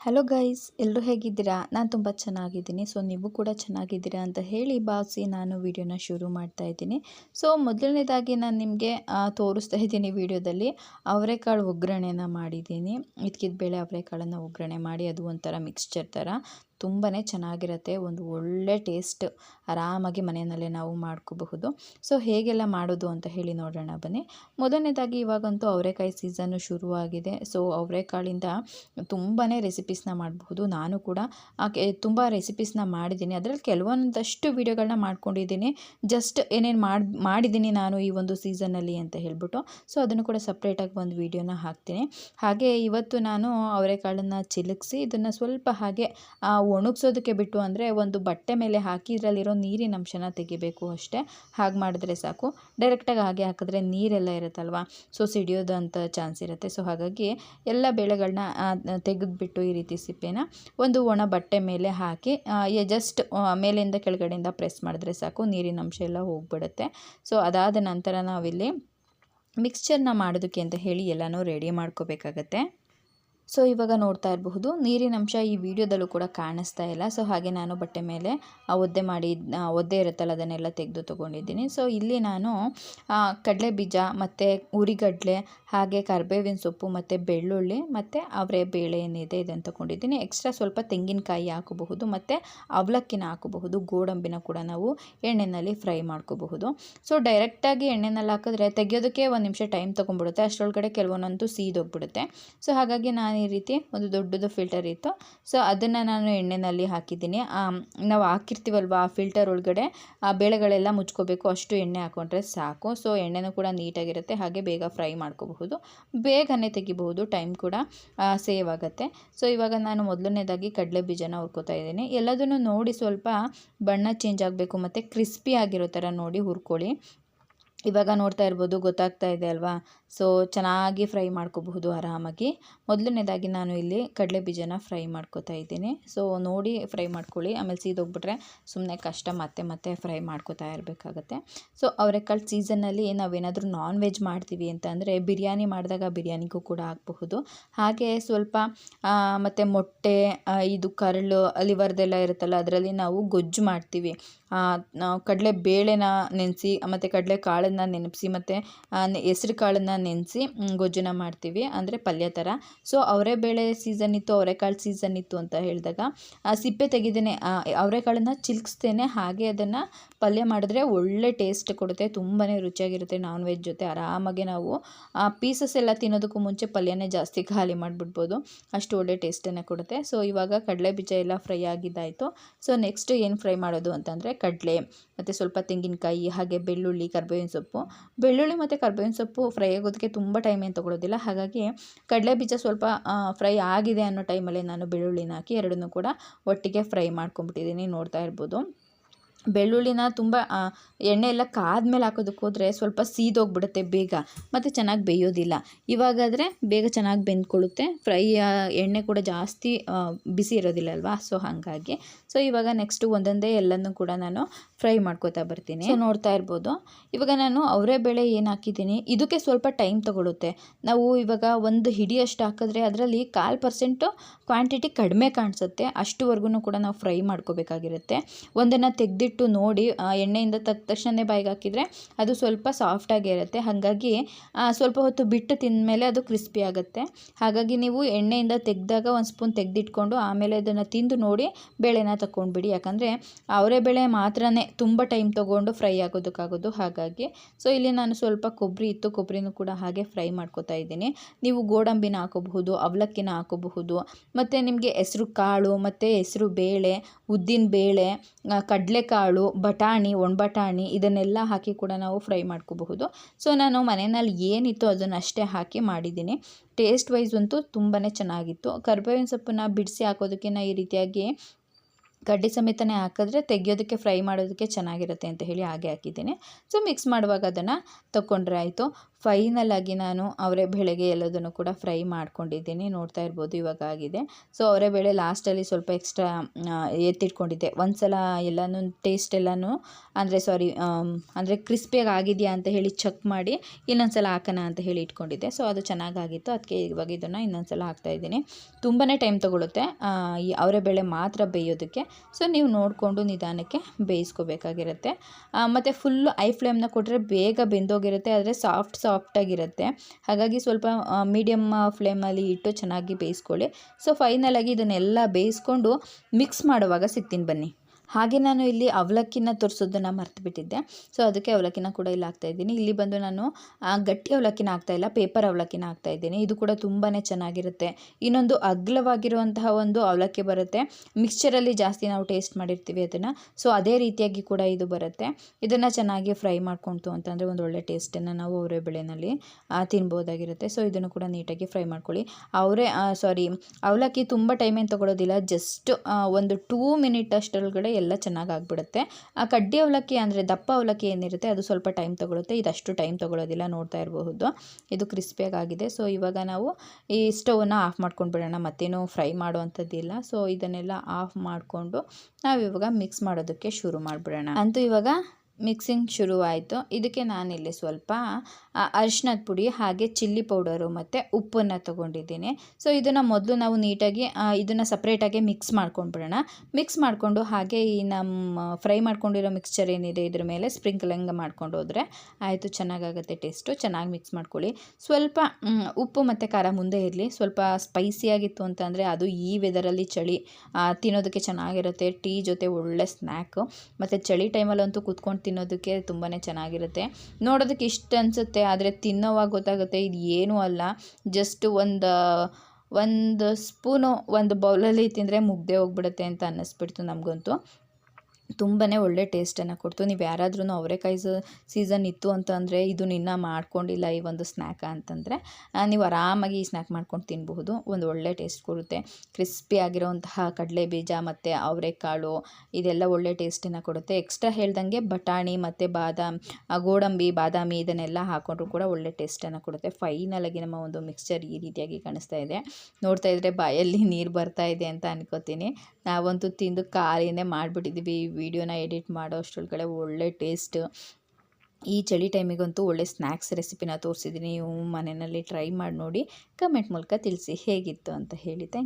Hello guys ಎಲ್ಲರೂ ಹೇಗಿದ್ದೀರಾ? ನಾನು ತುಂಬ ಚೆನ್ನಾಗಿದ್ದೀನಿ. ಸೊ ನೀವು ಕೂಡ ಚೆನ್ನಾಗಿದ್ದೀರಾ ಅಂತ ಹೇಳಿ ಭಾವಿಸಿ ನಾನು ವಿಡಿಯೋನ ಶುರು ಮಾಡ್ತಾ ಇದ್ದೀನಿ. ಸೊ ಮೊದಲನೇದಾಗಿ ನಾನು ನಿಮಗೆ ತೋರಿಸ್ತಾ ಇದ್ದೀನಿ ವಿಡಿಯೋದಲ್ಲಿ ಅವರೆಕಾಳು ಒಗ್ಗರಣೆನ ಮಾಡಿದ್ದೀನಿ. ಇದ್ಕಿದ ಬೇಳೆ ಅವರೆಕಾಳನ್ನು ಒಗ್ಗರಣೆ ಮಾಡಿ ಅದು ಒಂಥರ ಮಿಕ್ಸ್ಚರ್ ಥರ ತುಂಬಾ ಚೆನ್ನಾಗಿರುತ್ತೆ. ಒಂದು ಒಳ್ಳೆ ಟೇಸ್ಟ್ ಆರಾಮಾಗಿ ಮನೆಯಲ್ಲೇ ನಾವು ಮಾಡ್ಕೋಬಹುದು. ಸೊ ಹೇಗೆಲ್ಲ ಮಾಡೋದು ಅಂತ ಹೇಳಿ ನೋಡೋಣ ಬನ್ನಿ. ಮೊದಲನೇದಾಗಿ ಇವಾಗಂತೂ ಅವರೆಕಾಯಿ ಸೀಸನ್ನು ಶುರುವಾಗಿದೆ. ಸೊ ಅವರೆಕಾಳಿಂದ ತುಂಬಾ ರೆಸಿಪೀಸ್ನ ಮಾಡಬಹುದು. ನಾನು ಕೂಡ ತುಂಬ ರೆಸಿಪೀಸ್ನ ಮಾಡಿದ್ದೀನಿ. ಅದರಲ್ಲಿ ಕೆಲವೊಂದಷ್ಟು ವೀಡಿಯೋಗಳನ್ನ ಮಾಡ್ಕೊಂಡಿದ್ದೀನಿ. ಜಸ್ಟ್ ಏನೇನು ಮಾಡಿ, ಮಾಡಿದ್ದೀನಿ ನಾನು ಈ ಒಂದು ಸೀಸನಲ್ಲಿ ಅಂತ ಹೇಳ್ಬಿಟ್ಟು. ಸೊ ಅದನ್ನು ಕೂಡ ಸಪ್ರೇಟಾಗಿ ಒಂದು ವೀಡಿಯೋನ ಹಾಕ್ತೀನಿ. ಹಾಗೆ ಇವತ್ತು ನಾನು ಅವರೆಕಾಳನ್ನು ಚಿಲುಕಿಸಿ ಇದನ್ನು ಸ್ವಲ್ಪ ಹಾಗೆ ಒಣಗಿಸೋದಕ್ಕೆ ಬಿಟ್ಟು ಅಂದರೆ ಒಂದು ಬಟ್ಟೆ ಮೇಲೆ ಹಾಕಿ ಇದರಲ್ಲಿರೋ ನೀರಿನ ಅಂಶನ ತೆಗಿಬೇಕು ಅಷ್ಟೇ. ಹಾಗೆ ಮಾಡಿದ್ರೆ ಸಾಕು. ಡೈರೆಕ್ಟಾಗಿ ಹಾಗೆ ಹಾಕಿದ್ರೆ ನೀರೆಲ್ಲ ಇರುತ್ತಲ್ವ? ಸೊ ಸಿಡಿಯೋದಂಥ ಚಾನ್ಸ್ ಇರುತ್ತೆ. ಸೊ ಹಾಗಾಗಿ ಎಲ್ಲ ಬೆಳೆಗಳನ್ನ ತೆಗೆದುಬಿಟ್ಟು ಈ ರೀತಿ ಸಿಪ್ಪೆನ ಒಂದು ಒಣ ಬಟ್ಟೆ ಮೇಲೆ ಹಾಕಿ ಜಸ್ಟ್ ಮೇಲಿಂದ ಕೆಳಗಡೆಯಿಂದ ಪ್ರೆಸ್ ಮಾಡಿದ್ರೆ ಸಾಕು, ನೀರಿನ ಅಂಶ ಎಲ್ಲ ಹೋಗ್ಬಿಡುತ್ತೆ. ಸೊ ಅದಾದ ನಂತರ ನಾವಿಲ್ಲಿ ಮಿಕ್ಸ್ಚರ್ನ ಮಾಡೋದಕ್ಕೆ ಅಂತ ಹೇಳಿ ಎಲ್ಲನೂ ರೆಡಿ ಮಾಡ್ಕೋಬೇಕಾಗತ್ತೆ. ಸೊ, ಇವಾಗ ನೋಡ್ತಾ ಇರಬಹುದು, ನೀರಿನ ಅಂಶ ಈ ವಿಡಿಯೋದಲ್ಲೂ ಕೂಡ ಕಾಣಿಸ್ತಾ ಇಲ್ಲ. ಸೊ, ಹಾಗೆ ನಾನು ಬಟ್ಟೆ ಮೇಲೆ ಒದ್ದೆ ಮಾಡಿ ಒದ್ದೆ ಇರುತ್ತಲ್ಲ, ಅದನ್ನೆಲ್ಲ ತೆಗೆದು ತೊಗೊಂಡಿದ್ದೀನಿ. ಸೊ, ಇಲ್ಲಿ ನಾನು ಕಡಲೆ ಬೀಜ ಮತ್ತು ಉರಿಗಡಲೆ, ಹಾಗೆ ಕರ್ಬೇವಿನ ಸೊಪ್ಪು ಮತ್ತು ಬೆಳ್ಳುಳ್ಳಿ ಮತ್ತು ಅವರೆ ಬೇಳೆ ಏನಿದೆ, ಇದನ್ನು ತೊಗೊಂಡಿದ್ದೀನಿ. ಎಕ್ಸ್ಟ್ರಾ ಸ್ವಲ್ಪ ತೆಂಗಿನಕಾಯಿ ಹಾಕಬಹುದು ಮತ್ತು ಅವಲಕ್ಕಿನ ಹಾಕಬಹುದು. ಗೋಡಂಬಿನ ಕೂಡ ನಾವು ಎಣ್ಣೆಯಲ್ಲಿ ಫ್ರೈ ಮಾಡ್ಕೋಬಹುದು. ಸೊ ಡೈರೆಕ್ಟಾಗಿ ಎಣ್ಣೆನಲ್ಲಿ ಹಾಕಿದ್ರೆ ತೆಗೆಯೋದಕ್ಕೆ ಒಂದು ನಿಮಿಷ ಟೈಮ್ ತೊಗೊಂಡ್ಬಿಡುತ್ತೆ. ಅಷ್ಟರೊಳಗಡೆ ಕೆಲವೊಂದಂತೂ ಸೀದೋಗ್ಬಿಡುತ್ತೆ. ಸೊ, ಹಾಗಾಗಿ ನಾನು ಈ ರೀತಿ ಒಂದು ದೊಡ್ಡದು ಫಿಲ್ಟರ್ ಇತ್ತು. ಸೊ ಅದನ್ನು ನಾನು ಎಣ್ಣೆಯಲ್ಲಿ ಹಾಕಿದ್ದೀನಿ. ನಾವು ಹಾಕಿರ್ತೀವಲ್ವ ಆ ಫಿಲ್ಟರ್ ಒಳಗಡೆ? ಆ ಬೇಳೆಗಳೆಲ್ಲ ಮುಚ್ಕೋಬೇಕು. ಅಷ್ಟು ಎಣ್ಣೆ ಹಾಕ್ಕೊಂಡ್ರೆ ಸಾಕು. ಸೊ ಎಣ್ಣೆನೂ ಕೂಡ ನೀಟಾಗಿರುತ್ತೆ. ಹಾಗೆ ಬೇಗ ಫ್ರೈ ಮಾಡ್ಕೋಬಹುದು. ಬೇಗನೆ ತೆಗಿಬಹುದು. ಟೈಮ್ ಕೂಡ ಸೇವ್ ಆಗುತ್ತೆ. ಸೊ ಇವಾಗ ನಾನು ಮೊದಲನೇದಾಗಿ ಕಡಲೆ ಬೀಜನ ಹುರ್ಕೋತಾ ಇದ್ದೀನಿ. ಎಲ್ಲದನ್ನು ನೋಡಿ ಸ್ವಲ್ಪ ಬಣ್ಣ ಚೇಂಜ್ ಆಗಬೇಕು. ಮತ್ತು ಕ್ರಿಸ್ಪಿ ಆಗಿರೋ ಥರ ನೋಡಿ ಹುರ್ಕೊಳ್ಳಿ. ಇವಾಗ ನೋಡ್ತಾ ಇರ್ಬೋದು, ಗೊತ್ತಾಗ್ತಾ ಇದೆ ಅಲ್ವಾ? ಸೊ ಚೆನ್ನಾಗಿ ಫ್ರೈ ಮಾಡ್ಕೋಬಹುದು ಆರಾಮಾಗಿ. ಮೊದಲನೇದಾಗಿ ನಾನು ಇಲ್ಲಿ ಕಡಲೆ ಬೀಜನ ಫ್ರೈ ಮಾಡ್ಕೋತಾ ಇದ್ದೀನಿ. ಸೊ ನೋಡಿ ಫ್ರೈ ಮಾಡ್ಕೊಳ್ಳಿ. ಆಮೇಲೆ ಸೀದೋಗ್ಬಿಟ್ರೆ ಸುಮ್ಮನೆ ಕಷ್ಟ ಮತ್ತೆ ಮತ್ತೆ ಫ್ರೈ ಮಾಡ್ಕೋತಾ ಇರಬೇಕಾಗತ್ತೆ. ಸೊ ಅವರೆಕಾಳು ಸೀಸನ್ನಲ್ಲಿ ನಾವೇನಾದರೂ ನಾನ್ ವೆಜ್ ಮಾಡ್ತೀವಿ ಅಂತ ಅಂದರೆ ಬಿರಿಯಾನಿ ಮಾಡಿದಾಗ ಬಿರಿಯಾನಿಗೂ ಕೂಡ ಹಾಕಬಹುದು. ಹಾಗೆ ಸ್ವಲ್ಪ ಮತ್ತು ಮೊಟ್ಟೆ ಇದು ಕರಳು ಲಿವರ್ದೆಲ್ಲ ಇರುತ್ತಲ್ಲ, ಅದರಲ್ಲಿ ನಾವು ಗೊಜ್ಜು ಮಾಡ್ತೀವಿ. ಕಡಲೆ ಬೇಳೆನ ನೆನೆಸಿ ಮತ್ತು ಕಡಲೆ ಕಾಳನ್ನು ನೆನೆಸಿ ಮತ್ತು ಹೆಸ್ರು ಕಾಳನ್ನು ನೆನೆಸಿ ಗೊಜ್ಜನ ಮಾಡ್ತೀವಿ, ಅಂದರೆ ಪಲ್ಯ ಥರ ಸೊ ಅವರೆಬೇಳೆ ಸೀಸನ್ ಇತ್ತು ಅವರೆಕಾಳು ಸೀಸನ್ ಇತ್ತು ಅಂತ ಹೇಳಿದಾಗ ಸಿಪ್ಪೆ ತೆಗೆದೇನೆ ಅವರೆಕಾಳನ್ನು ಚಿಲ್ಕಿಸ್ತೇನೆ, ಹಾಗೆ ಅದನ್ನು ಪಲ್ಯ ಮಾಡಿದ್ರೆ ಒಳ್ಳೆ ಟೇಸ್ಟ್ ಕೊಡುತ್ತೆ ತುಂಬಾ ರುಚಿಯಾಗಿರುತ್ತೆ ನಾನ್ ವೆಜ್ ಜೊತೆ, ಆರಾಮಾಗಿ ನಾವು, ಆ ಪೀಸಸ್ ಎಲ್ಲ ತಿನ್ನೋದಕ್ಕೂ ಮುಂಚೆ ಪಲ್ಯನೇ ಜಾಸ್ತಿ ಖಾಲಿ ಮಾಡಿಬಿಡ್ಬೋದು, ಅಷ್ಟು ಒಳ್ಳೆ ಟೇಸ್ಟನ್ನು ಕೊಡುತ್ತೆ. ಸೊ ಇವಾಗ ಕಡಲೆ ಬೀಜ ಎಲ್ಲ ಫ್ರೈ ಆಗಿದ್ದಾಯಿತು. ಸೊ ನೆಕ್ಸ್ಟ್ ಏನು ಫ್ರೈ ಮಾಡೋದು ಅಂತಂದರೆ ಕಡಲೆ, ಮತ್ತು ಸ್ವಲ್ಪ ತೆಂಗಿನಕಾಯಿ, ಹಾಗೆ ಬೆಳ್ಳುಳ್ಳಿ, ಕರ್ಬೇವಿನ ಸೊಪ್ಪು ಬೆಳ್ಳುಳ್ಳಿ ಮತ್ತು ಕರ್ಬೇವಿನ ಸೊಪ್ಪು ಫ್ರೈ ಆಗೋದಕ್ಕೆ ತುಂಬ ಟೈಮ್ ಏನು ತೊಗೊಳ್ಳೋದಿಲ್ಲ ಹಾಗಾಗಿ ಕಡಲೆ ಬೀಜ ಸ್ವಲ್ಪ ಫ್ರೈ ಆಗಿದೆ ಅನ್ನೋ ಟೈಮಲ್ಲಿ ನಾನು ಬೆಳ್ಳುಳ್ಳಿನ ಹಾಕಿ ಎರಡನ್ನೂ ಕೂಡ ಒಟ್ಟಿಗೆ ಫ್ರೈ ಮಾಡ್ಕೊಂಬಿಟ್ಟಿದ್ದೀನಿ ನೋಡ್ತಾ ಇರ್ಬೋದು. ಬೆಳ್ಳುಳ್ಳಿನ ತುಂಬ ಎಣ್ಣೆ ಎಲ್ಲ ಕಾದ್ಮೇಲೆ ಹಾಕೋದಕ್ಕೆ ಹೋದರೆ ಸ್ವಲ್ಪ ಸೀದೋಗ್ಬಿಡುತ್ತೆ ಬೇಗ, ಮತ್ತು ಚೆನ್ನಾಗಿ ಬೇಯೋದಿಲ್ಲ. ಇವಾಗಾದರೆ ಬೇಗ ಚೆನ್ನಾಗಿ ಬೆಂದ್ಕೊಳ್ಳುತ್ತೆ. ಫ್ರೈ ಎಣ್ಣೆ ಕೂಡ ಜಾಸ್ತಿ ಬಿಸಿ ಇರೋದಿಲ್ಲ ಅಲ್ವಾ? ಸೊ, ಹಾಗಾಗಿ. ಸೊ, ಇವಾಗ ನೆಕ್ಸ್ಟು ಒಂದೊಂದೇ ಎಲ್ಲನೂ ಕೂಡ ನಾನು ಫ್ರೈ ಮಾಡ್ಕೋತಾ ಬರ್ತೀನಿ. ನೋಡ್ತಾ ಇರ್ಬೋದು. ಇವಾಗ ನಾನು ಅವರೇ ಬೇಳೆ ಏನು ಹಾಕಿದ್ದೀನಿ? ಇದಕ್ಕೆ ಸ್ವಲ್ಪ ಟೈಮ್ ತೊಗೊಳುತ್ತೆ. ನಾವು ಇವಾಗ ಒಂದು ಹಿಡಿಯಷ್ಟು ಹಾಕಿದ್ರೆ ಅದರಲ್ಲಿ ಕಾಲು ಪರ್ಸೆಂಟು ಕ್ವಾಂಟಿಟಿ ಕಡಿಮೆ ಕಾಣಿಸುತ್ತೆ. ಅಷ್ಟುವರೆಗೂ ಕೂಡ ನಾವು ಫ್ರೈ ಮಾಡ್ಕೋಬೇಕಾಗಿರುತ್ತೆ. ಒಂದನ್ನು ತೆಗೆದಿಟ್ಟು ನೋಡಿ ಎಣ್ಣೆಯಿಂದ ತಕ್ಕ ತಕ್ಷಣ ಬಾಯಿಗೆ ಹಾಕಿದರೆ ಅದು ಸ್ವಲ್ಪ ಸಾಫ್ಟಾಗಿರುತ್ತೆ ಹಾಗಾಗಿ ಸ್ವಲ್ಪ ಹೊತ್ತು ಬಿಟ್ಟು ತಿಂದಮೇಲೆ ಅದು ಕ್ರಿಸ್ಪಿ ಆಗುತ್ತೆ. ಹಾಗಾಗಿ ನೀವು ಎಣ್ಣೆಯಿಂದ ತೆಗೆದಾಗ ಒಂದು ಸ್ಪೂನ್ ತೆಗೆದಿಟ್ಕೊಂಡು ಆಮೇಲೆ ಅದನ್ನು ತಿಂದು ನೋಡಿ ಬೇಳೆನ ತಗೊಂಡ್ಬಿಡಿ ಯಾಕಂದರೆ ಅವರೇ ಬೇಳೆ ಮಾತ್ರನೇ ತುಂಬ ಟೈಮ್ ತೊಗೊಂಡು ಫ್ರೈ ಆಗೋದಕ್ಕಾಗೋದು. ಹಾಗಾಗಿ ಸೊ ಇಲ್ಲಿ ನಾನು ಸ್ವಲ್ಪ ಕೊಬ್ಬರಿ ಇತ್ತು. ಕೊಬ್ಬರಿನೂ ಕೂಡ ಹಾಗೆ ಫ್ರೈ ಮಾಡ್ಕೋತಾ ಇದ್ದೀನಿ. ನೀವು ಗೋಡಂಬಿನ ಹಾಕೋಬಹುದು, ಅವಲಕ್ಕಿನ ಹಾಕೋಬಹುದು, ಮತ್ತು ನಿಮಗೆ ಹೆಸರು ಕಾಳು, ಮತ್ತು ಹೆಸರು ಬೇಳೆ ಉದ್ದಿನ ಬೇಳೆ ಕಡಲೆಕಾಳು, ಬಟಾಣಿ, ಒಣಬಟಾಣಿ ಇದನ್ನೆಲ್ಲ ಹಾಕಿ ಕೂಡ ನಾವು ಫ್ರೈ ಮಾಡ್ಕೋಬಹುದು. ಸೊ, ನಾನು ಮನೆಯಲ್ಲಿ ಏನಿತ್ತು ಅದನ್ನು ಅಷ್ಟೇ ಹಾಕಿ ಮಾಡಿದ್ದೀನಿ. ಟೇಸ್ಟ್ ವೈಸ್ ಅಂತೂ ತುಂಬಾ ಚೆನ್ನಾಗಿತ್ತು. ಕರ್ಬೇವಿನ ಸೊಪ್ಪನ್ನು ಬಿಡಿಸಿ ಹಾಕೋದಕ್ಕೆ ಈ ರೀತಿಯಾಗಿ ಕಡ್ಡಿ ಸಮೇತನೇ ಹಾಕಿದ್ರೆ ತೆಗಿಯೋದಕ್ಕೆ, ಫ್ರೈ ಮಾಡೋದಕ್ಕೆ ಚೆನ್ನಾಗಿರುತ್ತೆ ಅಂತ ಹೇಳಿ ಹಾಗೆ ಹಾಕಿದ್ದೀನಿ. ಸೊ ಮಿಕ್ಸ್ ಮಾಡುವಾಗ ಅದನ್ನು ತಗೊಂಡ್ರೆ ಆಯಿತು. ಫೈನಲ್ ಆಗಿ ನಾನು ಅವರೇ ಬೇಳೆಗೆ ಎಲ್ಲದನ್ನು ಕೂಡ ಫ್ರೈ ಮಾಡ್ಕೊಂಡಿದ್ದೀನಿ. ನೋಡ್ತಾ ಇರ್ಬೋದು ಇವಾಗ ಆಗಿದೆ. ಸೊ ಅವರೇ ಬೇಳೆ ಲಾಸ್ಟಲ್ಲಿ ಸ್ವಲ್ಪ ಎಕ್ಸ್ಟ್ರಾ ಎತ್ತಿಟ್ಕೊಂಡಿದ್ದೆ. ಒಂದು ಸಲ ಎಲ್ಲನೂ ಟೇಸ್ಟ್ ಎಲ್ಲನೂ ಅಂದರೆ ಸಾರಿ ಅಂದರೆ ಕ್ರಿಸ್ಪಿಯಾಗಿ ಆಗಿದೆಯಾ ಅಂತ ಹೇಳಿ ಚೆಕ್ ಮಾಡಿ ಇನ್ನೊಂದು ಸಲ ಹಾಕೋಣ ಅಂತ ಹೇಳಿ ಇಟ್ಕೊಂಡಿದ್ದೆ. ಸೊ ಅದು ಚೆನ್ನಾಗಾಗಿತ್ತು. ಅದಕ್ಕೆ ಇವಾಗ ಇದನ್ನು ಇನ್ನೊಂದು ಸಲ ಹಾಕ್ತಾಯಿದ್ದೀನಿ ತುಂಬಾ ಟೈಮ್ ತೊಗೊಳುತ್ತೆ. ಈ ಅವರೇ ಬೇಳೆ ಮಾತ್ರ ಬೇಯೋದಕ್ಕೆ. ಸೊ ನೀವು ನೋಡಿಕೊಂಡು ನಿಧಾನಕ್ಕೆ ಬೇಯಿಸ್ಕೋಬೇಕಾಗಿರುತ್ತೆ. ಮತ್ತು ಫುಲ್ಲು ಐ ಫ್ಲೇಮ್ನ ಕೊಟ್ಟರೆ ಬೇಗ ಬೆಂದೋಗಿರುತ್ತೆ. ಆದರೆ ಸಾಫ್ಟ್ ಸಾಫ್ಟ್ ಸಾಫ್ಟಾಗಿರುತ್ತೆ. ಹಾಗಾಗಿ ಸ್ವಲ್ಪ ಮೀಡಿಯಮ್ ಫ್ಲೇಮಲ್ಲಿ ಇಟ್ಟು ಚೆನ್ನಾಗಿ ಬೇಯಿಸ್ಕೊಳ್ಳಿ. ಸೊ ಫೈನಲಾಗಿ ಇದನ್ನೆಲ್ಲ ಬೇಯಿಸ್ಕೊಂಡು ಮಿಕ್ಸ್ ಮಾಡುವಾಗ ಸಿಗ್ತೀನಿ ಬನ್ನಿ. ಹಾಗೆ ನಾನು ಇಲ್ಲಿ ಅವಲಕ್ಕಿನ ತೋರಿಸೋದನ್ನು ಮರ್ತುಬಿಟ್ಟಿದ್ದೆ. ಸೊ ಅದಕ್ಕೆ ಅವಲಕ್ಕಿನ ಕೂಡ ಇಲ್ಲಿ ಹಾಕ್ತಾಯಿದ್ದೀನಿ ಇಲ್ಲಿ ಬಂದು ನಾನು ಗಟ್ಟಿ ಅವಲಕ್ಕಿನ ಹಾಕ್ತಾಯಿಲ್ಲ ಪೇಪರ್ ಅವಲಕ್ಕಿನ ಹಾಕ್ತಾಯಿದ್ದೀನಿ ಇದು ಕೂಡ ತುಂಬಾ ಚೆನ್ನಾಗಿರುತ್ತೆ. ಇನ್ನೊಂದು ಅಗ್ಲವಾಗಿರುವಂತಹ ಒಂದು ಅವಲಕ್ಕಿ ಬರುತ್ತೆ. ಮಿಕ್ಸ್ಚರಲ್ಲಿ ಜಾಸ್ತಿ ನಾವು ಟೇಸ್ಟ್ ಮಾಡಿರ್ತೀವಿ ಅದನ್ನು. ಸೊ ಅದೇ ರೀತಿಯಾಗಿ ಕೂಡ ಇದು ಬರುತ್ತೆ. ಇದನ್ನು ಚೆನ್ನಾಗಿ ಫ್ರೈ ಮಾಡ್ಕೊಳ್ತು ಅಂತಂದರೆ ಒಂದು ಒಳ್ಳೆ ಟೇಸ್ಟನ್ನು ನಾವು ಅವರೇ ಬೆಳೆನಲ್ಲಿ ತಿನ್ಬೋದಾಗಿರುತ್ತೆ. ಸೊ ಇದನ್ನು ಕೂಡ ನೀಟಾಗಿ ಫ್ರೈ ಮಾಡ್ಕೊಳ್ಳಿ. ಅವರೇ ಸಾರಿ ಅವಲಕ್ಕಿ ತುಂಬ ಟೈಮ್ ಏನು ತೊಗೊಳೋದಿಲ್ಲ. ಜಸ್ಟ್ ಒಂದು ಟೂ ಮಿನಿಟ್ ಅಷ್ಟರೊಳಗಡೆ ಎಲ್ಲ ಚೆನ್ನಾಗಿ ಆಗಿಬಿಡುತ್ತೆ. ಆ ಕಡ್ಡಿ ಅವಲಕ್ಕಿ ಅಂದರೆ ದಪ್ಪ ಅವಲಕ್ಕಿ ಏನಿರುತ್ತೆ ಅದು ಸ್ವಲ್ಪ ಟೈಮ್ ತೊಗೊಳುತ್ತೆ. ಇದಷ್ಟು ಟೈಮ್ ತೊಗೊಳೋದಿಲ್ಲ ನೋಡ್ತಾ ಇರಬಹುದು. ಇದು ಕ್ರಿಸ್ಪಿಯಾಗಿದೆ ಸೊ ಇವಾಗ ನಾವು ಈ ಸ್ಟೌವನ್ನು ಆಫ್ ಮಾಡ್ಕೊಂಡು ಬಿಡೋಣ. ಮತ್ತೇನು ಫ್ರೈ ಮಾಡುವಂಥದ್ದಿಲ್ಲ. ಸೊ ಇದನ್ನೆಲ್ಲ ಆಫ್ ಮಾಡಿಕೊಂಡು ನಾವು ಇವಾಗ ಮಿಕ್ಸ್ ಮಾಡೋದಕ್ಕೆ ಶುರು ಮಾಡಿಬಿಡೋಣ. ಅಂತೂ ಇವಾಗ ಮಿಕ್ಸಿಂಗ್ ಶುರುವಾಯಿತು. ಇದಕ್ಕೆ ನಾನಿಲ್ಲಿ ಸ್ವಲ್ಪ ಅರಿಶಿನದ ಪುಡಿ, ಹಾಗೆ ಚಿಲ್ಲಿ ಪೌಡರು ಮತ್ತು ಉಪ್ಪನ್ನು ತೊಗೊಂಡಿದ್ದೀನಿ. ಸೊ, ಇದನ್ನು ಮೊದಲು ನಾವು ನೀಟಾಗಿ ಇದನ್ನು ಸಪ್ರೇಟಾಗಿ ಮಿಕ್ಸ್ ಮಾಡ್ಕೊಂಡ್ಬಿಡೋಣ. ಮಿಕ್ಸ್ ಮಾಡಿಕೊಂಡು ಹಾಗೆ ಈ ನಮ್ಮ ಫ್ರೈ ಮಾಡ್ಕೊಂಡಿರೋ ಮಿಕ್ಸ್ಚರ್ ಏನಿದೆ ಇದ್ರ ಮೇಲೆ ಸ್ಪ್ರಿಂಕ್ಲಿಂಗ್ ಮಾಡ್ಕೊಂಡು ಹೋದರೆ ಆಯಿತು, ಚೆನ್ನಾಗಾಗುತ್ತೆ ಟೇಸ್ಟು ಚೆನ್ನಾಗಿ ಮಿಕ್ಸ್ ಮಾಡ್ಕೊಳ್ಳಿ. ಸ್ವಲ್ಪ ಉಪ್ಪು ಮತ್ತು ಖಾರ ಮುಂದೆ ಇರಲಿ. ಸ್ವಲ್ಪ ಸ್ಪೈಸಿಯಾಗಿತ್ತು ಅಂತಂದರೆ ಅದು ಈ ವೆದರಲ್ಲಿ ಚಳಿ ತಿನ್ನೋದಕ್ಕೆ ಚೆನ್ನಾಗಿರುತ್ತೆ. ಟೀ ಜೊತೆ ಒಳ್ಳೆ ಸ್ನ್ಯಾಕು ಮತ್ತು ಚಳಿ ಟೈಮಲ್ಲಂತೂ ಕೂತ್ಕೊಂಡು ತಿನ್ನೋದಕ್ಕೆ ತುಂಬಾ ಚೆನ್ನಾಗಿರುತ್ತೆ. ನೋಡೋದಕ್ಕೆ ಇಷ್ಟು ಅನಿಸುತ್ತೆ, ಆದರೆ ತಿನ್ನೋವಾಗ ಗೊತ್ತಾಗುತ್ತೆ ಇದು ಏನೂ ಅಲ್ಲ. ಜಸ್ಟ್ ಒಂದು ಒಂದು ಸ್ಪೂನು, ಒಂದು ಬೌಲಲ್ಲಿ ತಿಂದರೆ ಮುಗ್ದೇ ಹೋಗ್ಬಿಡುತ್ತೆ ಅಂತ ಅನ್ನಿಸ್ಬಿಡ್ತು ನಮಗಂತೂ. ತುಂಬಾ ಒಳ್ಳೆ ಟೇಸ್ಟನ್ನು ಕೊಡ್ತು. ನೀವು ಯಾರಾದ್ರೂ ಅವರೆಕಾಯಿ ಸೀಸನ್ ಇತ್ತು ಅಂತಂದರೆ ಇದು ನಿನ್ನ ಮಾಡ್ಕೊಂಡಿಲ್ಲ ಈ ಒಂದು ಸ್ನ್ಯಾಕ ಅಂತಂದರೆ ನೀವು ಆರಾಮಾಗಿ ಈ ಸ್ನ್ಯಾಕ್ ಮಾಡ್ಕೊಂಡು ತಿನ್ನಬಹುದು ಒಂದು ಒಳ್ಳೆ ಟೇಸ್ಟ್ ಕೊಡುತ್ತೆ. ಕ್ರಿಸ್ಪಿ ಆಗಿರೋಂತಹ ಕಡಲೆ ಬೀಜ ಮತ್ತು ಅವರೆಕಾಳು, ಇದೆಲ್ಲ ಒಳ್ಳೆ ಟೇಸ್ಟನ್ನು ಕೊಡುತ್ತೆ. ಎಕ್ಸ್ಟ್ರಾ ಹೇಳ್ದಂಗೆ ಬಟಾಣಿ ಮತ್ತು ಬಾದಾಮ್ ಗೋಡಂಬಿ, ಬಾದಾಮಿ ಇದನ್ನೆಲ್ಲ ಹಾಕೊಂಡ್ರು ಕೂಡ ಒಳ್ಳೆ ಟೇಸ್ಟನ್ನು ಕೊಡುತ್ತೆ. ಫೈನಲಾಗಿ ನಮ್ಮ ಒಂದು ಮಿಕ್ಸ್ಚರ್ ಈ ರೀತಿಯಾಗಿ ಕಾಣಿಸ್ತಾ ಇದೆ. ನೋಡ್ತಾ ಇದ್ದರೆ ಬಾಯಲ್ಲಿ ನೀರು ಬರ್ತಾ ಇದೆ ಅಂತ ಅನ್ಕೋತೀನಿ. ನಾವಂತೂ ತಿಂದು ಖಾಲಿನೇ ಮಾಡಿಬಿಟ್ಟಿದ್ದೀವಿ ವೀಡಿಯೋನ ಎಡಿಟ್ ಮಾಡೋ ಅಷ್ಟೊಳಗಡೆ ಒಳ್ಳೆ ಟೇಸ್ಟ್. ಈ ಚಳಿ ಟೈಮಿಗಂತೂ ಒಳ್ಳೆ ಸ್ನ್ಯಾಕ್ಸ್ ರೆಸಿಪಿನ ತೋರಿಸಿದ್ದೀನಿ ನೀವು ಮನೆಯಲ್ಲಿ ಟ್ರೈ ಮಾಡಿ ನೋಡಿ, ಕಮೆಂಟ್ ಮೂಲಕ ತಿಳಿಸಿ ಹೇಗಿತ್ತು ಅಂತ ಹೇಳಿ. ಥ್ಯಾಂಕ್